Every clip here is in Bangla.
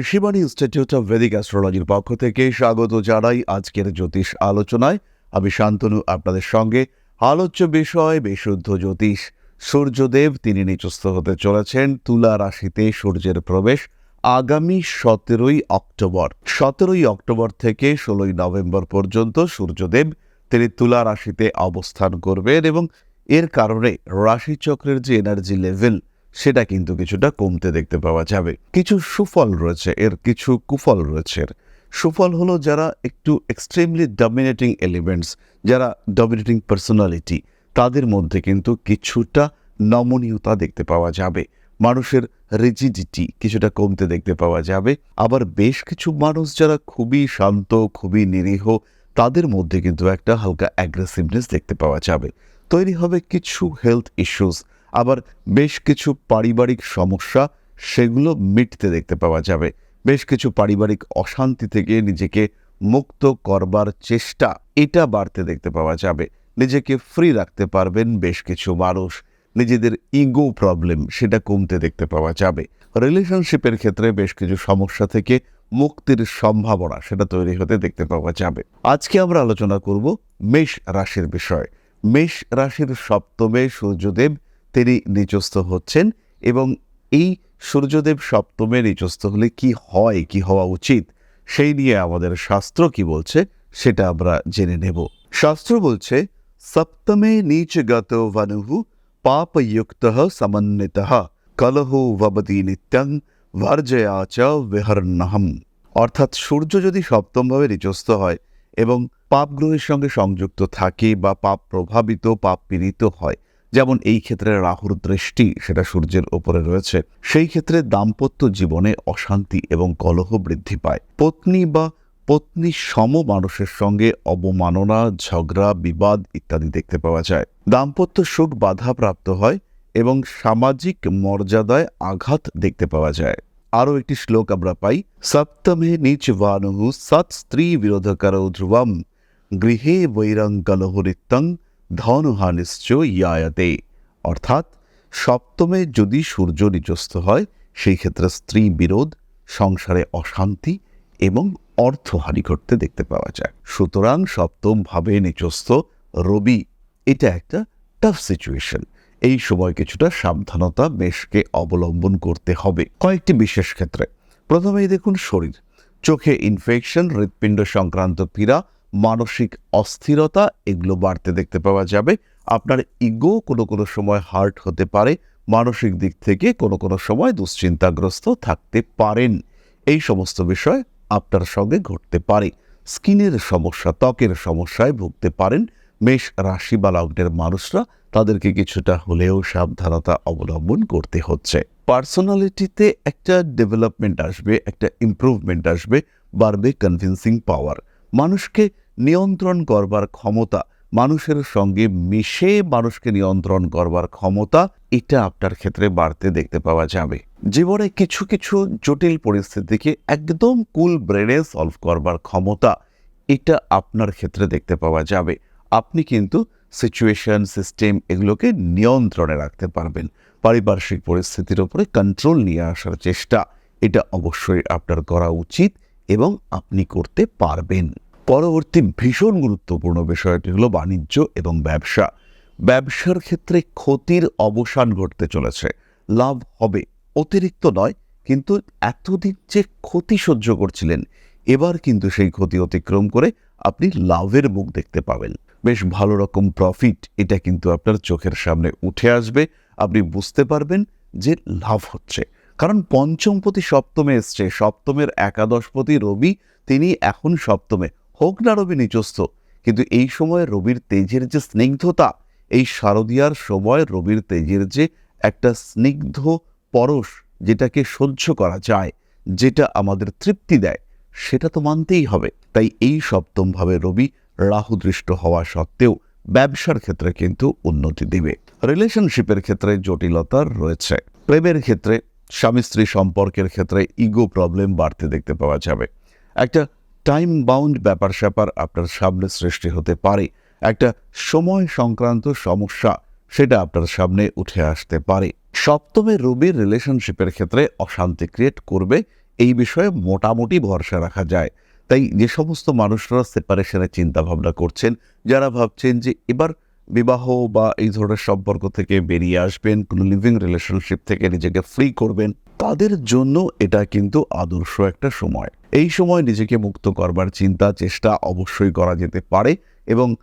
ঋষিবাণী ইনস্টিটিউট অফ ভেদিক অ্যাস্ট্রোলজির পক্ষ থেকে স্বাগত জানাই আজকের জ্যোতিষ আলোচনায়। আমি শান্তনু, আপনাদের সঙ্গে। আলোচ্য বিষয়, বিশুদ্ধ জ্যোতিষ। সূর্যদেব, তিনি নিচস্থ হতে চলেছেন তুলা রাশিতে সূর্যের প্রবেশ আগামী সতেরোই অক্টোবর। সতেরোই অক্টোবর থেকে ষোলোই নভেম্বর পর্যন্ত সূর্যদেব তিনি তুলা রাশিতে অবস্থান করবেন এবং এর কারণে রাশিচক্রের যে এনার্জি লেভেল সেটা কিন্তু কিছুটা কমতে দেখতে পাওয়া যাবে। কিছু সুফল রয়েছে, এর কিছু কুফল রয়েছে। এর। সুফল হলো যারা একটু এক্সট্রিমলি ডমিনেটিং এলিমেন্টস যারা ডমিনেটিং পার্সোনালিটি তাদের মধ্যে কিন্তু কিছুটা নমনীয়তা দেখতে পাওয়া যাবে। মানুষের রিজিডিটি কিছুটা কমতে দেখতে পাওয়া যাবে। আবার বেশ কিছু মানুষ যারা খুবই শান্ত, খুবই নিরীহ, তাদের মধ্যে কিন্তু একটা হালকা অ্যাগ্রেসিভনেস দেখতে পাওয়া যাবে। তৈরি হবে কিছু হেলথ ইস্যুস আবার বেশ কিছু পারিবারিক সমস্যা সেগুলো মিটতে দেখতে পাওয়া যাবে। বেশ কিছু পারিবারিক অশান্তি থেকে নিজেকে মুক্ত করবার চেষ্টা এটা বাড়তে দেখতে পাওয়া যাবে। নিজেকে ফ্রি রাখতে পারবেন বেশ কিছু মানুষ। নিজেদের ইগো প্রবলেম সেটা কমতে দেখতে পাওয়া যাবে। রিলেশনশিপের ক্ষেত্রে বেশ কিছু সমস্যা থেকে মুক্তির সম্ভাবনা সেটা তৈরি হতে দেখতে পাওয়া যাবে। আজকে আমরা আলোচনা করব মেষ রাশির বিষয়। মেষ রাশির সপ্তমে সূর্যদেব তিনি নিচস্থ হচ্ছেন এবং এই সূর্যদেব সপ্তমে নিচস্থ হলে কি হয়, কি হওয়া উচিত, সেই নিয়ে আমাদের শাস্ত্র কি বলছে সেটা আমরা জেনে নেব। শাস্ত্র বলছে, সপ্তমে নিচগত ভানুহু পাপযুক্ত সমন্বিত কলহো ভবতি নিত্যং ভার্জয়া চ বিহর্ণহম অর্থাৎ সূর্য যদি সপ্তমভাবে নিচস্থ হয় এবং পাপ গ্রহের সঙ্গে সংযুক্ত থাকে বা পাপ প্রভাবিত, পাপ পীড়িত হয় যেমন এই ক্ষেত্রে রাহুর দৃষ্টি সেটা সূর্যের ওপরে রয়েছে, সেই ক্ষেত্রে দাম্পত্য জীবনে অশান্তি এবং কলহ বৃদ্ধি পায়। পত্নী বা পত্নী সম মানুষের সঙ্গে অবমাননা, ঝগড়া, বিবাদ ইত্যাদি দেখতে পাওয়া যায়। দাম্পত্য সুখ বাধাপ্রাপ্ত হয় এবং সামাজিক মর্যাদায় আঘাত দেখতে পাওয়া যায়। আরও একটি শ্লোক আমরা পাই, সপ্তমে নিচ ভানু সৎ স্ত্রী বিরোধকার ধ্রুবম গৃহে বৈরঙ্কলহরিত্যং ধনহানিশ্চ ইয়ায়াতে। অর্থাৎ, সপ্তমে যদি সূর্য নিচস্থ হয়, সেই ক্ষেত্রে স্ত্রী বিরোধ, সংসারে অশান্তি এবং অর্থহানি ঘটতে দেখতে পাওয়া যায়। সুতরাং সপ্তম ভাবে নিচস্থ রবি, এটা একটা টাফ সিচুয়েশন এই সময় কিছুটা সাবধানতা মেষকে অবলম্বন করতে হবে কয়েকটি বিশেষ ক্ষেত্রে। প্রথমেই দেখুন শরীর। চোখে ইনফেকশন হৃৎপিণ্ড সংক্রান্ত পীড়া মানসিক অস্থিরতা এগুলো বাড়তে দেখতে পাওয়া যাবে। আপনার ইগো কোনো কোনো সময় হার্ট হতে পারে, মানসিক দিক থেকে কোনো কোনো সময় দুশ্চিন্তাগ্রস্ত থাকতে পারেন। এই সমস্ত বিষয় আপনার সঙ্গে ঘটতে পারে। স্কিনের সমস্যা, ত্বকের সমস্যায় ভুগতে পারেন। মেষ রাশি বা লগ্নের মানুষরা তাদেরকে কিছুটা হলেও সাবধানতা অবলম্বন করতে হচ্ছে। পার্সোনালিটিতে একটা ডেভেলপমেন্ট আসবে, একটা ইমপ্রুভমেন্ট আসবে, বাড়বে কনভিন্সিং পাওয়ার মানুষকে নিয়ন্ত্রণ করবার ক্ষমতা মানুষের সঙ্গে মিশে মানুষকে নিয়ন্ত্রণ করবার ক্ষমতা, এটা আপনার ক্ষেত্রে বাড়তে দেখতে পাওয়া যাবে। জীবনে কিছু কিছু জটিল পরিস্থিতিকে একদম কুল ব্রেনে সলভ করবার ক্ষমতা, এটা আপনার ক্ষেত্রে দেখতে পাওয়া যাবে। আপনি কিন্তু সিচুয়েশন, সিস্টেম এগুলোকে নিয়ন্ত্রণে রাখতে পারবেন। পারিপার্শ্বিক পরিস্থিতির উপরে কন্ট্রোল নিয়ে আসার চেষ্টা, এটা অবশ্যই আপনার করা উচিত এবং আপনি করতে পারবেন। পরবর্তী ভীষণ গুরুত্বপূর্ণ বিষয়টি হলো বাণিজ্য এবং ব্যবসা। ব্যবসার ক্ষেত্রে ক্ষতির অবসান ঘটতে চলেছে। লাভ হবে। অতিরিক্ত নয়, কিন্তু এতদিন যে ক্ষতি সহ্য করছিলেন, এবার কিন্তু সেই ক্ষতি অতিক্রম করে আপনি লাভের মুখ দেখতে পাবেন। বেশ ভালো রকম প্রফিট এটা কিন্তু আপনার চোখের সামনে উঠে আসবে। আপনি বুঝতে পারবেন যে লাভ হচ্ছে। কারণ পঞ্চমপতি সপ্তমে এসছে। সপ্তমের একাদশপতি রবি, তিনি এখন সপ্তমে। হোক না রবি নিচস্থ কিন্তু এই সময় রবির তেজের যে স্নিগ্ধতা, এই শারদীয়ার সময় রবির তেজের যে একটা স্নিগ্ধ পরশ যেটাকে সহ্য করা যায়, যেটা আমাদের তৃপ্তি দেয়, সেটা তো মানতেই হবে। তাই এই সপ্তমভাবে রবি রাহুদৃষ্ট হওয়া সত্ত্বেও ব্যবসার ক্ষেত্রে কিন্তু উন্নতি দিবে। রিলেশনশিপের ক্ষেত্রে জটিলতা রয়েছে। প্রেমের ক্ষেত্রে স্বামী স্ত্রী সম্পর্কের ক্ষেত্রে ইগো প্রবলেম বাড়তে দেখতে পাওয়া যাবে। একটা টাইম বাউন্ড ব্যাপার স্যাপার আপনার সামনে সৃষ্টি হতে পারে। একটা সময় সংক্রান্ত সমস্যা, সেটা আপনার সামনে উঠে আসতে পারে। সপ্তমে রবির রিলেশনশিপের ক্ষেত্রে অশান্তি ক্রিয়েট করবে, এই বিষয়ে মোটামুটি ভরসা রাখা যায়। তাই যে সমস্ত মানুষরা সেপারেশনের চিন্তাভাবনা করছেন, যারা ভাবছেন যে এবার বিবাহ বা এই ধরনের সম্পর্ক থেকে বেরিয়ে আসবেন, কোনো লিভিং রিলেশনশিপ থেকে নিজেকে ফ্রি করবেন, তাদের জন্য এটা কিন্তু আদর্শ একটা সময়। এই সময় নিজেকে মুক্ত করবার চিন্তা, চেষ্টা অবশ্যই করা যেতে পারে এবং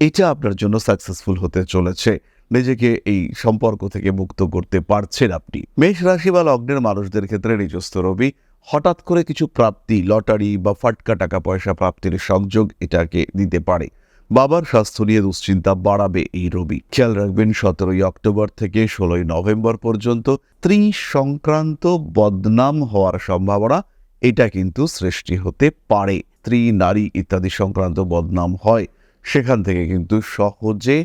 এটা আপনার জন্য সাকসেসফুল হতে চলেছে। নিজেকে এই সম্পর্ক থেকে মুক্ত করতে পারছেন আপনি। মেষ রাশি বা লগ্নের মানুষদের ক্ষেত্রে নিজস্ব রবি, হঠাৎ করে কিছু প্রাপ্তি, লটারি বা ফাটকা টাকা পয়সা প্রাপ্তির সংযোগ এটাকে দিতে পারে। বাবার স্বাস্থ্য নিয়ে দুশ্চিন্তা বাড়াবে এই রবি খেয়াল রাখবেন, সতেরোই অক্টোবর থেকে ষোলোই নভেম্বর পর্যন্ত স্ত্রী সংক্রান্ত বদনাম হওয়ার সম্ভাবনা, এটা কিন্তু সৃষ্টি হতে পারে। স্ত্রী, নারী ইত্যাদি সংক্রান্ত বদনাম হয়, সেখান থেকে কিন্তু সহজে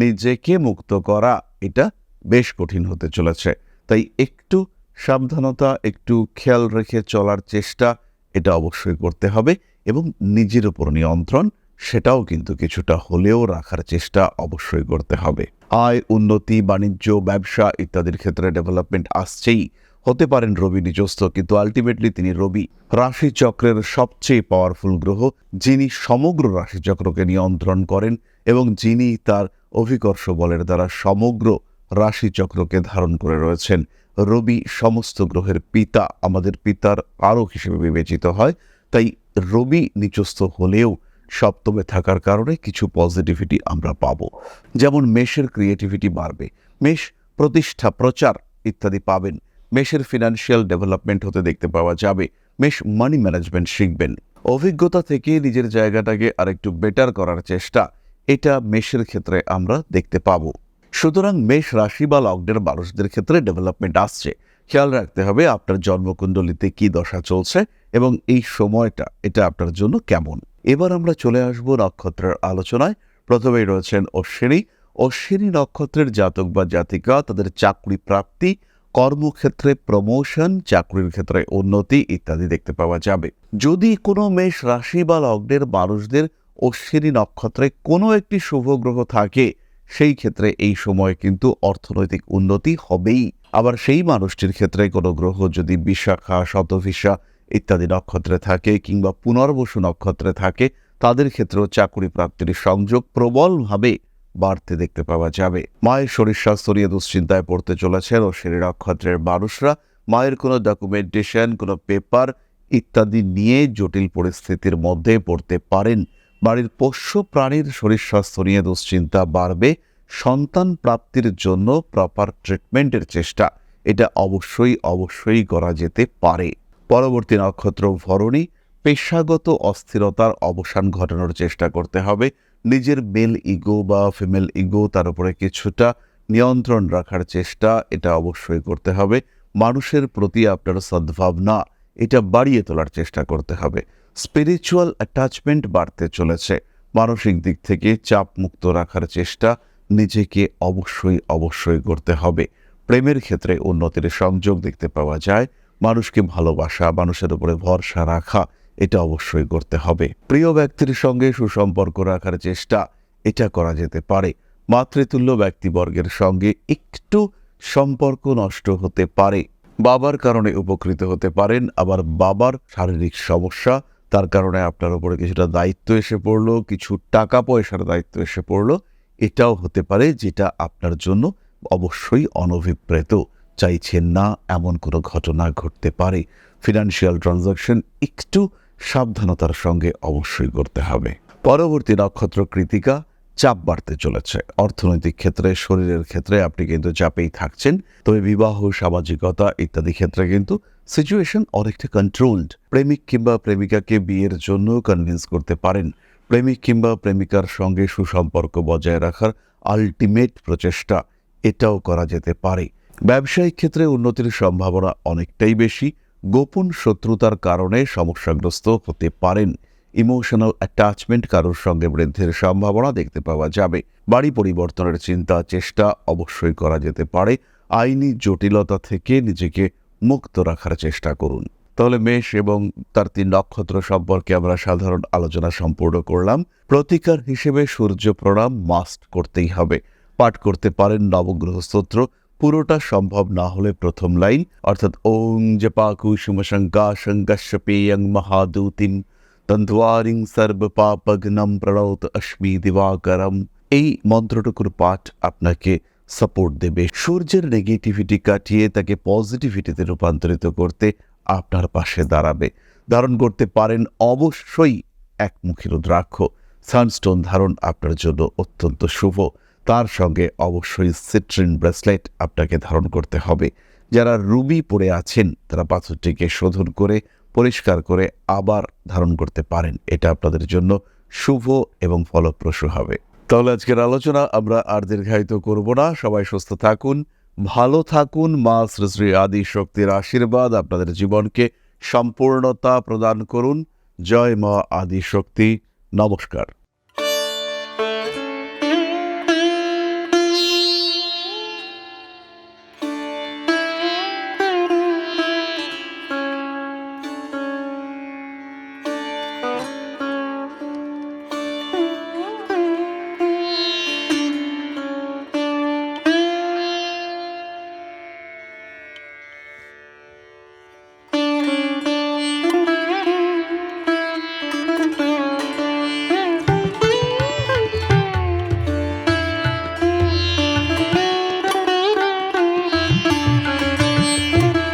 নিজেকে মুক্ত করা এটা বেশ কঠিন হতে চলেছে। তাই একটু সাবধানতা, একটু খেয়াল রেখে চলার চেষ্টা, এটা অবশ্যই করতে হবে এবং নিজের উপর নিয়ন্ত্রণ সেটাও কিন্তু কিছুটা হলেও রাখার চেষ্টা অবশ্যই করতে হবে। আয়, উন্নতি, বাণিজ্য, ব্যবসা ইত্যাদির ক্ষেত্রে ডেভেলপমেন্ট আসছেই। হতে পারেন রবি নিজস্ব কিন্তু আলটিমেটলি তিনি রবি। রাশিচক্রের সবচেয়ে পাওয়ারফুল গ্রহ, যিনি সমগ্র রাশিচক্রকে নিয়ন্ত্রণ করেন এবং যিনি তার অভিকর্ষ বলের দ্বারা সমগ্র রাশিচক্রকে ধারণ করে রয়েছেন। রবি সমস্ত গ্রহের পিতা, আমাদের পিতার কারক হিসেবে বিবেচিত হয়। তাই রবি নিচস্থ হলেও সপ্তমে থাকার কারণে কিছু পজিটিভিটি আমরা পাব। যেমন মেষের ক্রিয়েটিভিটি বাড়বে। মেষ, প্রতিষ্ঠা, প্রচার ইত্যাদি পাবেন। মেষের ফিনান্সিয়াল ডেভেলপমেন্ট হতে দেখতে পাওয়া যাবে। মেষ মানি ম্যানেজমেন্ট শিখবেন। অভিজ্ঞতা থেকে নিজের জায়গাটাকে আরেকটু বেটার করার চেষ্টা, এটা মেষের ক্ষেত্রে আমরা দেখতে পাব। সুতরাং মেষ রাশি বা লগ্নের মানুষদের ক্ষেত্রে ডেভেলপমেন্ট আসছে। খেয়াল রাখতে হবে আপনার জন্মকুণ্ডলিতে কি দশা চলছে এবং এই সময়টা, এটা আপনার জন্য কেমন। এবার আমরা চলে আসব নক্ষত্রের আলোচনায়। প্রথমেই রয়েছেন অশ্বিনী। অশ্বিনী নক্ষত্রের জাতক বা জাতিকা, তাদের চাকরি প্রাপ্তি, কর্মক্ষেত্রে প্রমোশন চাকরির ক্ষেত্রে উন্নতি ইত্যাদি দেখতে পাওয়া যাবে। যদি কোনো মেষ রাশি বা লগ্নের মানুষদের অশ্বিনী নক্ষত্রে কোনো একটি শুভ গ্রহ থাকে, সেই ক্ষেত্রে এই সময় কিন্তু অর্থনৈতিক উন্নতি হবেই। আবার সেই মানুষটির ক্ষেত্রে কোনো গ্রহ যদি বিশাখা, শতভিসা ইত্যাদি নক্ষত্রে থাকে কিংবা পুনর্বসু নক্ষত্রে থাকে, তাদের ক্ষেত্রেও চাকরি প্রাপ্তির সংযোগ প্রবলভাবে বাড়তে দেখতে পাওয়া যাবে। মায়ের শরীর স্বাস্থ্য নিয়ে দুশ্চিন্তায় পড়তে চলেছেন ও সেই নক্ষত্রের মানুষরা। মায়ের কোনো ডকুমেন্টেশন কোনো পেপার ইত্যাদি নিয়ে জটিল পরিস্থিতির মধ্যে পড়তে পারেন। বাড়ির পোষ্য প্রাণীর শরীর স্বাস্থ্য নিয়ে দুশ্চিন্তা বাড়বে। সন্তান প্রাপ্তির জন্য প্রপার ট্রিটমেন্টের চেষ্টা। এটা অবশ্যই অবশ্যই করা যেতে পারে। পরবর্তী নক্ষত্র ভরণী, পেশাগত অস্থিরতার অবসান ঘটানোর চেষ্টা করতে হবে। নিজের মেল ইগো বা ফিমেল ইগো তার উপরে কিছুটা নিয়ন্ত্রণ রাখার চেষ্টা, এটা অবশ্যই করতে হবে। মানুষের প্রতি আপনার সদ্ভাবনা, এটা বাড়িয়ে তোলার চেষ্টা করতে হবে। স্পিরিচুয়াল অ্যাটাচমেন্ট বাড়তে চলেছে। মানসিক দিক থেকে চাপ মুক্ত রাখার চেষ্টা নিজেকে অবশ্যই অবশ্যই করতে হবে। প্রেমের ক্ষেত্রে উন্নতির সংযোগ দেখতে পাওয়া যায়। মানুষকে ভালোবাসা, মানুষের উপরে ভরসা রাখা, এটা অবশ্যই করতে হবে। প্রিয় ব্যক্তির সঙ্গে সুসম্পর্ক রাখার চেষ্টা, এটা করা যেতে পারে। মাতৃতুল্য ব্যক্তিবর্গের সঙ্গে একটু সম্পর্ক নষ্ট হতে পারে। বাবার কারণে উপকৃত হতে পারেন, আবার বাবার শারীরিক সমস্যা, তার কারণে আপনার উপরে কিছুটা দায়িত্ব এসে পড়ল, কিছু টাকা পয়সার দায়িত্ব এসে পড়ল এটাও হতে পারে যেটা আপনার জন্য অবশ্যই অনভিপ্রেত। চাইছেন না এমন কোনো ঘটনা ঘটতে পারে। ফিনান্সিয়াল ট্রানজাকশন একটু সাবধানতার সঙ্গে অবশ্যই করতে হবে। পরবর্তী নক্ষত্র কৃতিকা চাপ বাড়তে চলেছে। অর্থনৈতিক ক্ষেত্রে, শরীরের ক্ষেত্রে আপনি কিন্তু চাপেই থাকছেন। তবে বিবাহ, সামাজিকতা ইত্যাদি ক্ষেত্রে কিন্তু সিচুয়েশন অনেকটা কন্ট্রোলড প্রেমিক কিংবা প্রেমিকাকে বিয়ের জন্য কনভিন্স করতে পারেন। প্রেমিক কিংবা প্রেমিকার সঙ্গে সুসম্পর্ক বজায় রাখার আলটিমেট প্রচেষ্টা, এটাও করা যেতে পারে। ব্যবসায়িক ক্ষেত্রে উন্নতির সম্ভাবনা অনেকটাই বেশি। গোপন শত্রুতার কারণে সমস্যাগ্রস্ত হতে পারেন। ইমোশনাল অ্যাটাচমেন্ট কারোর সঙ্গে বৃদ্ধির সম্ভাবনা দেখতে পাওয়া যাবে। বাড়ি পরিবর্তনের চিন্তা, চেষ্টা অবশ্যই করা যেতে পারে। আইনি জটিলতা থেকে নিজেকে মুক্ত রাখার চেষ্টা করুন। তাহলে মেষ এবং তার তিন নক্ষত্র সম্পর্কে আমরা সাধারণ আলোচনা সম্পূর্ণ করলাম। প্রতিকার হিসেবে সূর্য প্রণাম মাস্ট করতেই হবে। পাঠ করতে পারেন নবগ্রহ স্তোত্র। পুরোটা সম্ভব না হলে প্রথম লাইন। অর্থাৎ ওং জপা কুসুম শঙ্কা শঙ্কশ্যপেয়ং মহাদূতিম সর্ব পাপগ্নম প্রণৌত অশ্মি দিবাকরম। এই মন্ত্রটুকুর পাঠ আপনাকে সাপোর্ট দেবে। সূর্যের নেগেটিভিটি কাটিয়ে তাকে পজিটিভিটিতে রূপান্তরিত করতে আপনার পাশে দাঁড়াবে। ধারণ করতে পারেন অবশ্যই একমুখী রুদ্রাক্ষ। সানস্টোন ধারণ আপনার জন্য অত্যন্ত শুভ। তার সঙ্গে অবশ্যই সিট্রিন ব্রেসলেট আপনাকে ধারণ করতে হবে। যারা রুবি পরে আছেন, তারা পাথরটিকে শোধন করে, পরিষ্কার করে আবার ধারণ করতে পারেন। এটা আপনাদের জন্য শুভ এবং ফলপ্রসূ হবে। তাহলে আজকের আলোচনা আমরা আর দীর্ঘায়িত করব না। সবাই সুস্থ থাকুন। ভালো থাকুন, মা শ্রী আদি শক্তির আশীর্বাদ আপনাদের জীবনকে সম্পূর্ণতা প্রদান করুন। জয় মা আদি শক্তি নমস্কার।